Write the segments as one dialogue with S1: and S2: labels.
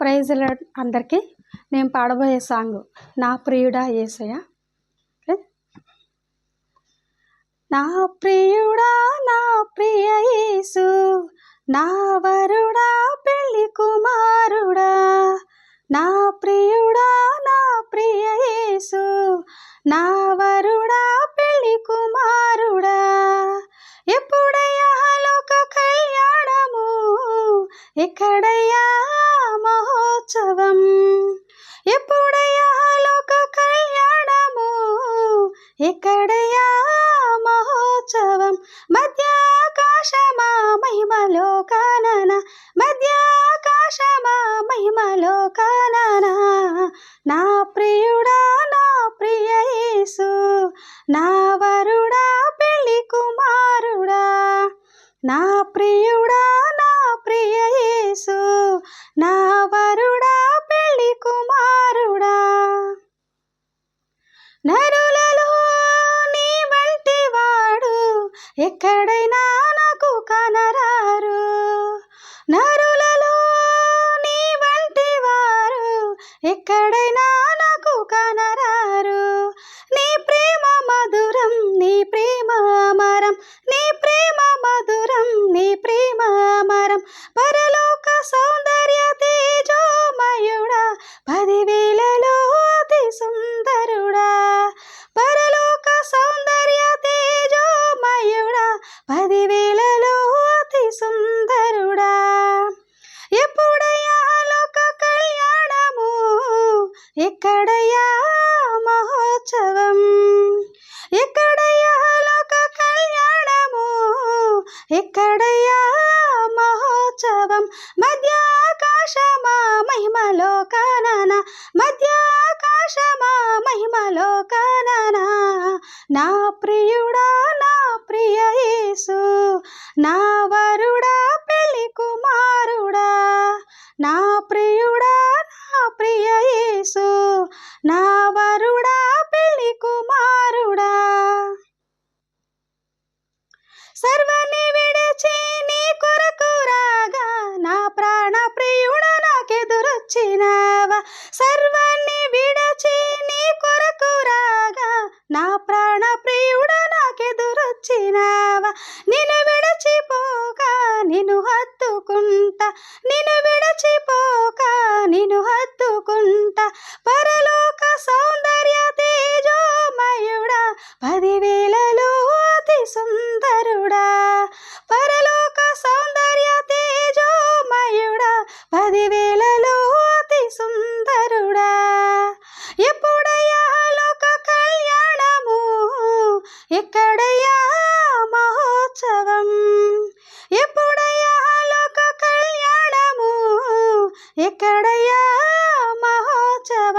S1: Praise అందరికీ నేను పాడబోయే song నా ప్రియుడా ఏసయ నా ప్రియుడా నా ప్రియ యేసు నా వరుడా పెళ్ళి కుమారుడా నా ప్రియుడా నా ప్రియ యేసు నా వరుడా పెళ్ళి కుమారుడా. ఎప్పుడయ్యా లోక కళ్యాణము? ఎక్కడ మహిమలో కానన మధ్యాకాశమా మహిమలో కానన నా ప్రియుడా నా ప్రియహేసు నా వరుడా పెళ్ళి కుమారుడా. నా ప్రియుడా నా ప్రియ నా వరుడా పెళ్ళి కుమారుడా. నరులలో నీ వంటి వాడు ఎక్కడైనా ఎక్కడైనా ఎక్కడయ్యా మహోత్సవం? మధ్యాకాశమా మహిమలో కానన మధ్యాకాశమా మహిమలో కానన నా ప్రియుడా నా ప్రియ యేసు నా వరుడా పెళ్ళి కుమారుడా. నా ప్రియుడా నా ప్రియ యేసు నా వరుడా పెళ్ళి కుమారుడా. సర్వ సర్వాన్ని విడచి నీ కొరకు రాగా నా ప్రాణ ప్రియుడ నాకెదురొచ్చినావా? నిన్ను విడచిపోక నిన్ను హత్తుకుంటా. నిన్ను విడచిపోక నిన్ను హత్తు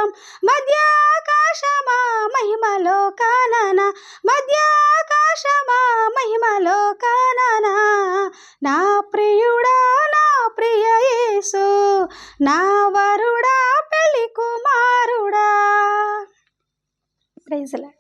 S1: మహోత్సవం మధ్యాకాశమా మహిమలో కానన మధ్యాకాశమా మహిమలో కానన నా ప్రియుడా నా ప్రియ యేసు నా వరుడా పెళ్ళి కుమారుడా. ప్రైజ్లా